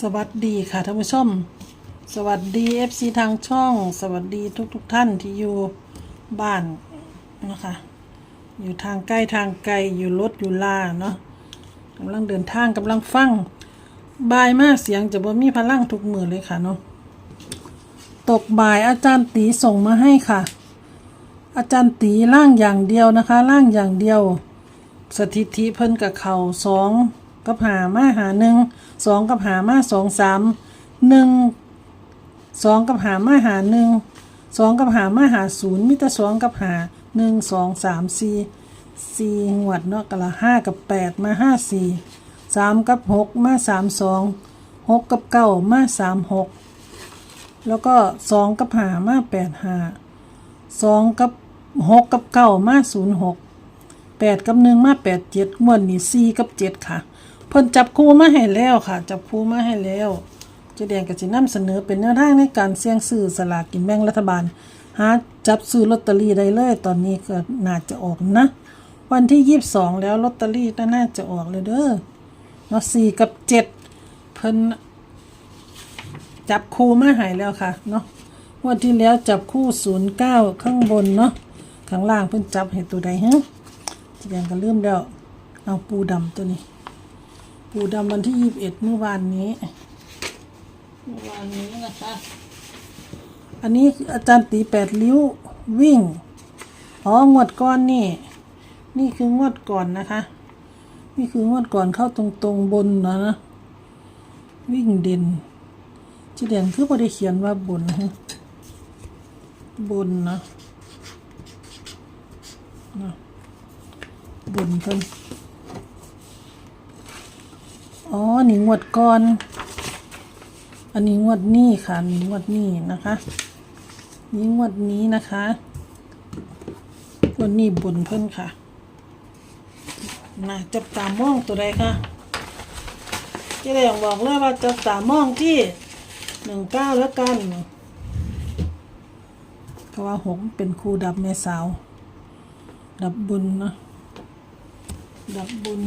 สวัสดีค่ะท่านผู้ชม สวัสดี FC ทางช่อง สวัสดีทุกๆทท่านที่อยู่บ้านนะคะ อยู่ทางใกล้ทางไกลอยู่รถอยู่ลาเนาะกำลังเดินทางกำลังฟังบายมากเสียงจะบ่มีพลังทุกมือเลยค่ะเนาะตกบ่ายอาจารย์ตีส่งมาให้ค่ะ อาจารย์ตีร่างอย่างเดียวนะคะร่างอย่างเดียว สถิติเพิ่นกับเขาสอง กับหามาหาหนึ่งสองกับหามาสองสามหนึ่งสองกับหามาหาหนึ่งสองกับหามาหาศูนย์มิตรสองกับหาหนึ่งสองสามสี่สี่หวดเนาะกะละห้ากับแปดมาห้าสี่สามกับหกมาสามสองหกกับเก้ามาสามหกแล้วก็สองกับหามาแปดหาสองกับหกกับเก้ามาศูนย์หกแปดกับหนึ่งมาแปดเจ็ดงวดนี้สี่กับเจ็ดค่ะ เพิ่นจับคู่มาให้แล้วค่ะ จับคู่มาให้แล้วเจ๊แดงกับจีนํเสนอเป็นแนวทางในการเสี่ยงซื้อสลากกินแบ่งรัฐบาล หาจับซื้อลอตเตอรี่ได้เลย ตอนนี้ก็น่าจะออกนะ วันที่ยี่สิบสองแล้วลอตเตอรี่น่าจะออกเลยเด้อเนาะสี่กับเจ็ดเพิ่นจับคู่มาให้แล้วค่ะเนาะวันที่แล้วจับคู่ศูนย์เก้าข้างบนเนาะข้างล่างเพิ่นจับให้ตัวใดฮะแสดงก็เริ่มแล้วเอาปูดำตัวนี้ ปูดำวันที่ยี่สิบเอ็ดเมื่อวานนี้เมื่อวานนี้นะคะ อันนี้อาจารย์ตีแปดริ้ววิ่ง อ๋องวดก่อนนี่ นี่คืองวดก่อนนะคะ นี่คืองวดก่อนเข้าตรงตรงๆบนนะนะ วิ่งเด่นจีเด่นคือพอได้เขียนว่าบนฮะบนนะบุญเพิ่น อ๋อหนี่งวดก่อน อันนี้งวดนี้ค่ะหนี่งวดนี้นะคะนี่งวดนี้นะคะงวดนี้บุญเพิ่นค่ะน่าจับตามองตัวใดค่ะเจ๊แดงบอกเลยว่าจับตามองที่หนึ่งเก้าแล้วกันเพราะว่าหงเป็นครูดับแม่สาว ดับบุญนะดับบุญ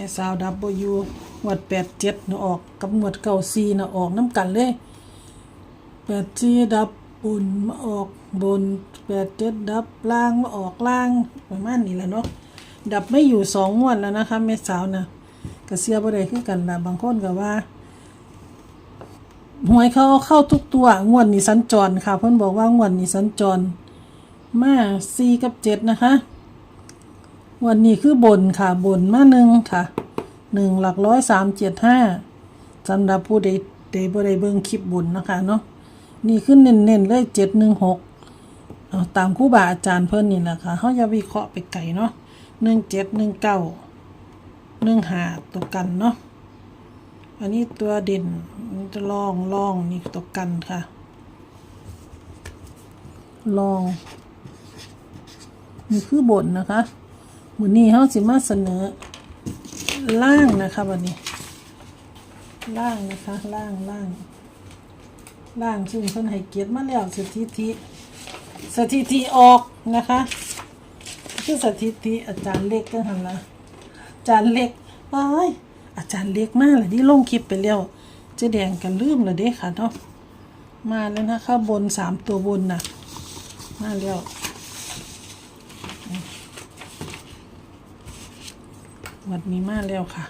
ในสาวดับเบิลยูหมวดแปดเจ็ดนะออกกับหมวดเก้าซีนะออกน้ำกันเลยแปดจีดับบุญมาออกบนแปดเจ็ดดับล่างมาออกล่างประมาณนี้แหละเนาะดับไม่อยู่สองงวดแล้วนะคะแม่สาวนะกระเสียบ่ได้คือกันนะบางคนก็ว่าหวยเขาเข้าทุกตัวงวดนี้สัญจรค่ะ เพิ่อนบอกว่างวดนี้สัญจรมาสี่กับเจ็ดนะคะ วันนี้คือบนค่ะบนมาหนึ่งค่ะหนึ่งหลักร้อยสามเจ็ดห้าสำหรับผู้ใดใดบ่ได้เบิ่งคลิปบนนะคะเนาะนี่ขึ้นเน้นๆเลยเจ็ดหนึ่งหกเอาตามคู่บาอาจารย์เพิ่นนี่แหละค่ะเขาจะวิเคราะห์ไปไกลเนาะหนึ่งเจ็ดหนึ่งเก้าหนึ่งหาตัวกันเนาะอันนี้ตัวเด่นจะลองลองนี่ตัวกันค่ะ ลองนี่คือบทนะคะ วันนี้เขาสิมาเสนอล่างนะคะวันนี้ ล่างนะคะล่างล่างล่างซึ่งเพิ่นให้เกียรติมาแล้วสถิติสถิติออกนะคะคือสถิติอาจารย์เล็กก็หันละอาจารย์เล็กเอ้ยอาจารย์เล็กมากเลยที่ลงคลิปไปแล้วเจะแดงกันลืมเลยเด้ค่ะเนาะมาแล้วนะคะบนสามตัวบนน่ะมาแล้ว วันนี้มาแล้วค่ะ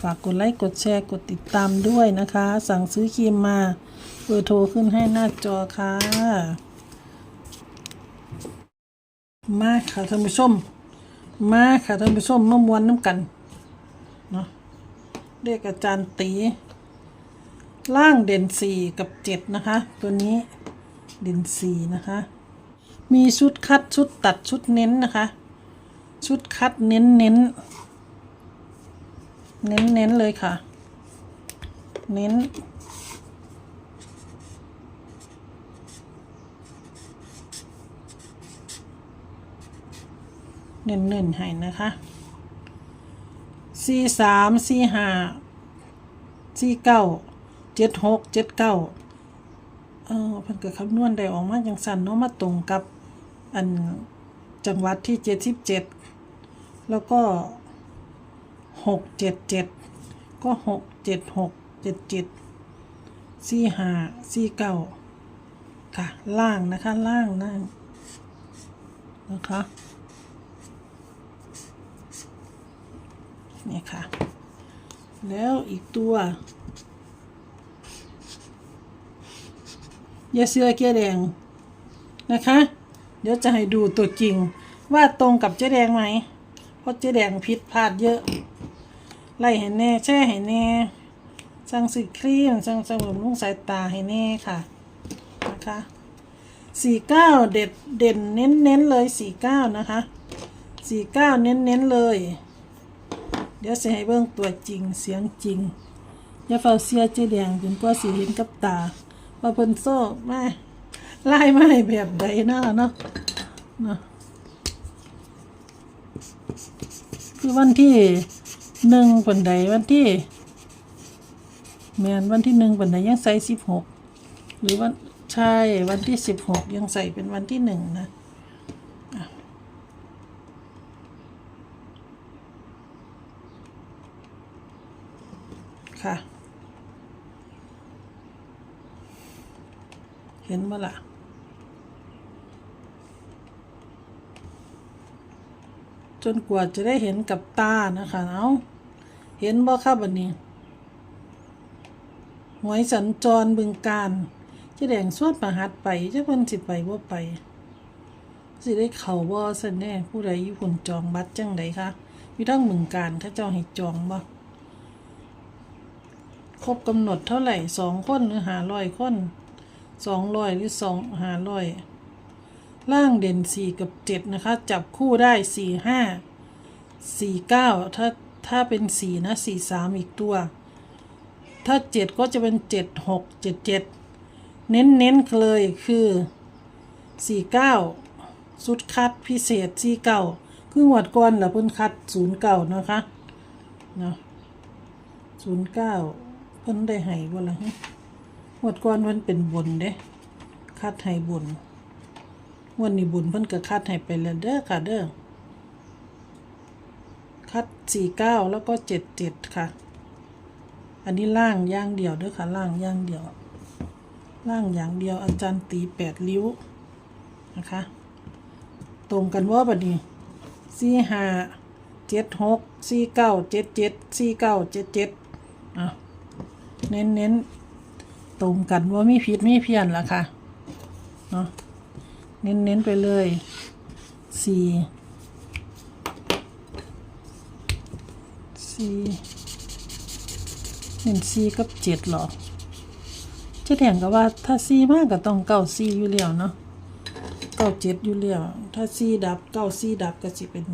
ฝากกดไลค์กดแชร์กดติดตามด้วยนะคะ สั่งซื้อครีมมาเบอร์โทรขึ้นให้หน้าจอค่ะ มาค่ะท่านผู้ชม มาค่ะท่านผู้ชมมามวนน้ำกันเนาะเรียกอาจารย์ตี ล่างเด่นสี่กับเจ็ดนะคะ ตัวนี้เด่นสี่นะคะ มีชุดคัดชุดตัดชุดเน้นนะคะ ชุดคัดเน้นเน้น เน้นเน้นเลยค่ะ เน้น เน้นเน้นให้นะคะสี่สามสี่ห้าสี่เก้าเจ็ดหกเจ็ดเก้าเออเพิ่นก็คำนวณได้ออกมาจังสันเนาะมาตรงกับอันจังหวัดที่เจ็ดสิบเจ็ดแล้วก็ หกเจ็ดเจ็ดก็หกเจ็ดหกเจ็ดเจ็ดสี่ห้าสี่เก้าค่ะ ล่างนะคะ ล่างนั่งนะคะนี่ค่ะ แล้วอีกตัว ยาเสือเกียแดงนะคะ เดี๋ยวจะให้ดูตัวจริงว่าตรงกับเจ๊แดงไหม เพราะเจ๊แดงผิดพลาดเยอะ ไล่ให้แน่แช่ให้แน่สั่งสีครีมสั่งสมุนลุงสายตาให้แน่ค่ะนะคะสี่เก้าเด็ดเด่นเน้นเน้นเลยสี่เก้านะคะสี่เก้าเน้นเน้นเลย เดี๋ยวจะให้เบิ่งตัวจริงเสียงจริงอย่าเฝ้าเสียเจ๊แดงจนกว่าสิเห็นกับตาว่าเพิ่นโซ่มาไล่มาให้แบบใดเนาะเนาะเนาะคือวันที่ หนึ่งปันใดวันที่แมนวันที่หนึ่งปันใดยังใส่สิบหกหรือวันใช่วันที่สิบหกยังใส่เป็นวันที่หนึ่งนะค่ะ เห็นบ่ล่ะจนกว่าจะได้เห็นกับตานะคะ เอา เห็นบ่ครับวันนี้หวยสัญจรบึงการเจะแดงสวดประหัดไปเจะเพิ่นสิไปบ่าไป สิได้เข่าบ่ซั่นแน่ผู้ใดอยู่ผุ่นจองบัตรจังไดคะมีทั้งบึงการถ้าเจ้าให้จองบ่ครบกำหนดเท่าไหร่สองคนหรือหาร้อยคนสองร้อยหรือสองหาร้อยล่างเด่นสี่กับเจ็ดนะคะ จับคู่ได้สี่ห้าสี่เก้าถ้า ถ้าเป็นสี่นะสี่สามอีกตัว ถ้าเจ็ดก็จะเป็นเจ็ดหกเจ็ดเจ็ดเน้นเน้นเลยคือสี่เก้าสุดคัดพิเศษสี่เก้าคือหวดก่อนแหละเพิ่นคัดศูนย์เก้านะคะเนาะศูนย์เก้าเพิ่นได้ให้บ่ละฮะหวดก่อนมันเป็นบนเด้คัดให้บนวันนี้บุญเพิ่นก็คัดให้ไปแล้วเด้อค่ะเด้อ คัดสี่เก้าแล้วก็เจ็ดเจ็ดค่ะ อันนี้ล่างย่างเดียวเด้อค่ะ ล่างย่างเดียว ล่างอย่างเดียวอาจารย์ตีแปดริ้วนะคะ ตรงกันว่าบัดนี้สี่ห้าเจ็ดหกสี่เก้าเจ็ดเจ็ดสี่เก้าเจ็ดเจ็ดอะเน้นเน้นตรงกันว่ามีผิดมีเพี้ยนละค่ะเนาะเน้นเน้นไปเลยสี่ สี่เน้นสี่กับเจ็ดหรอเจะแถงก็ว่าถ้าซีมากก็ต้องเก้าซีอยู่แล้วเนาะเก้าเจ็ดอยู่แล้วถ้าซีดับเก้าซีดับก็สิเป็น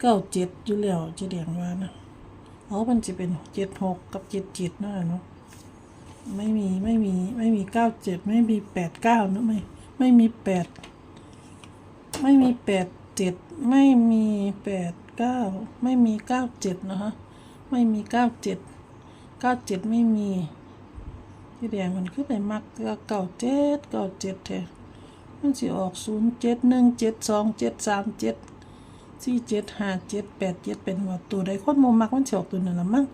เก้าเจ็ดอยู่แล้วเจะแถงว่านะอ๋อมันจะเป็นเจ็ดหกกับเจ็ดเจ็ดนั่นแหละเนาะไม่มีไม่มีไม่มีเก้าเจ็ดไม่มีแปดเก้าเนะไม่ไม่มีแปดไม่มีแปดเจ็ดไม่มีแปด เก้าไม่มีเก้าเจ็ดนะคะไม่มีเก้าเจ็ดเก้าเจ็ดไม่มีที่แดงมันคือไปมักก็เก่าเจ็ดเก่าเจ็ดแท้มันสิออกศูนย์เจ็ดหนึ่งเจ็ดสองเจ็ดสามเจ็ดสี่เจ็ดห้าเจ็ดแปดเจ็ดเป็นว่าตัวใดคนโมมักมันสิออกตัวนั้นละมั้ง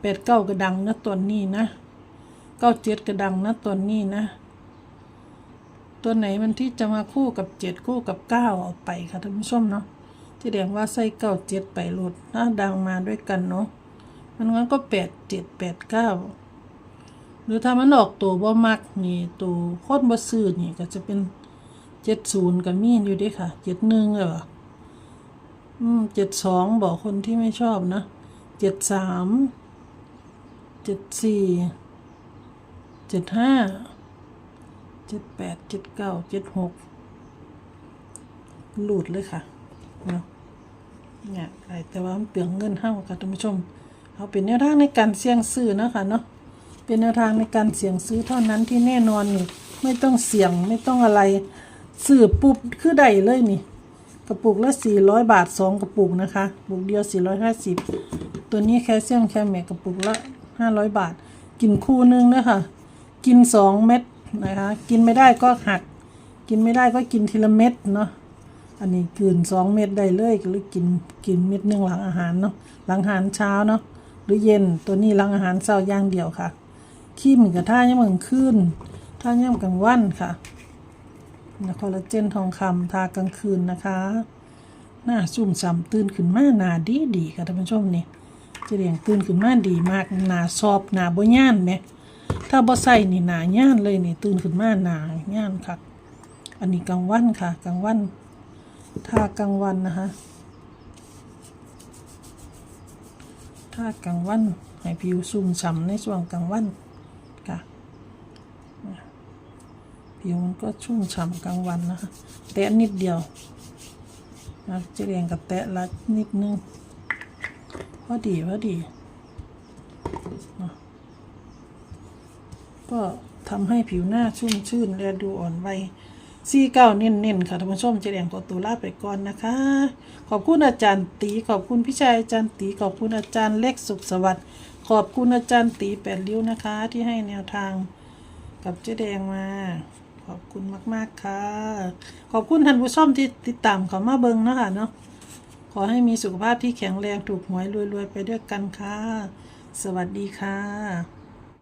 แปดเก้าก็ดังนะตัวนี้นะเก้าเจ็ดก็ดังนะตัวนี้นะ ตัวไหนมันที่จะมาคู่กับเจ็ดคู่กับเก้าเอาไปค่ะท่านผู้ชมเนาะ ที่แดงว่าใส่เก้าเจ็ดไปหลดน่าดังมาด้วยกันเนาะมันงั้นก็แปดเจ็ดแปดเก้าหรือถ้ามันออกตัวบ่มักนี่ตัวโคตรบ่ซื้อนี่ก็จะเป็นเจ็ดศูนย์ก็มีนอยู่ด้ค่ะเจ็ดหนึ่งเหรออืมเจ็ดสองบอกคนที่ไม่ชอบนะเจ็ดสามเจ็ดสี่เจ็ดห้าเจ็ดแปดเจ็ดเก้าเจ็ดหกหลุดเลยค่ะเนาะ เนี่ยแต่ว่ามันเปลืองเงินเท่าค่ะท่านผู้ชม เอาเป็นแนวทางในการเสี่ยงซื้อนะคะเนาะเป็นแนวทางในการเสี่ยงซื้อเท่านั้นที่แน่นอนนี่ไม่ต้องเสี่ยงไม่ต้องอะไรซื้อปุ๊บคือได้เลยนี่ กระปุกละสี่ร้อยบาทสองกระปุกนะคะกระปุกเดียวสี่ร้อยห้าสิบตัวนี้แคลเซียมแคลแมกกระปุกละห้าร้อยบาท กินคู่นึงนะคะกินสองเม็ดนะคะ กินไม่ได้ก็หัก กินไม่ได้ก็กินทีละเม็ดเนาะ อันนี้กืนสองเม็ดได้เลยก็เลยกินกินเม็ดหนึ่งหลังอาหารเนาะหลังอาหารเช้าเนาะหรือเย็นตัวนี้หลังอาหารเช้าย่างเดียวค่ะครีมกับท่าย่ำกลางคืนท่าย่ำกลางวันค่ะแล้วคอลลาเจนทองคำทากลางคืนนะคะ หน้าซุ่มซ้ำตื่นขึ้นมาหน้าดีดีค่ะท่านผู้ชมนี่เจะเรียงตื่นขึ้นมาดีมากหน้าซอบหน้าบ่ย่านไหมถ้าบ่ใส่นี่หน้าย่านเลยนี่ตื่นขึ้นมาหน้าย่านค่ะ อันนี้กลางวันค่ะกลางวัน ถ้ากลางวันนะคะถ้ากลางวันให้ผิวซุ่มฉ่ำในช่วงกลางวันค่ะผิวมันก็ชุ่มฉ่ำกลางวันนะคะแต่นิดเดียวนะจะเรียงกับแตะละนิดนึงพอดีพอดีก็ทำให้ผิวหน้าชุ่มชื่นและดูอ่อนวัย ซีเก้าเน้นๆค่ะท่านผู้ชมจะเรียงขอตัวลาไปก่อนนะคะ ขอบคุณอาจารย์ตีขอบคุณพี่ชายอาจารย์ตีขอบคุณอาจารย์เล็กสุขสวัสดิ์ขอบคุณอาจารย์ตีแปดริ้วนะคะ ที่ให้แนวทางกับเจ๊แดงมาขอบคุณมาก ๆ ค่ะ ขอบคุณท่านผู้ชมที่ติดตามขามาเบิงเนาะคะเนาะ ขอให้มีสุขภาพที่แข็งแรงถูกหวยรวย ๆ ไปด้วยกันค่ะ สวัสดีค่ะ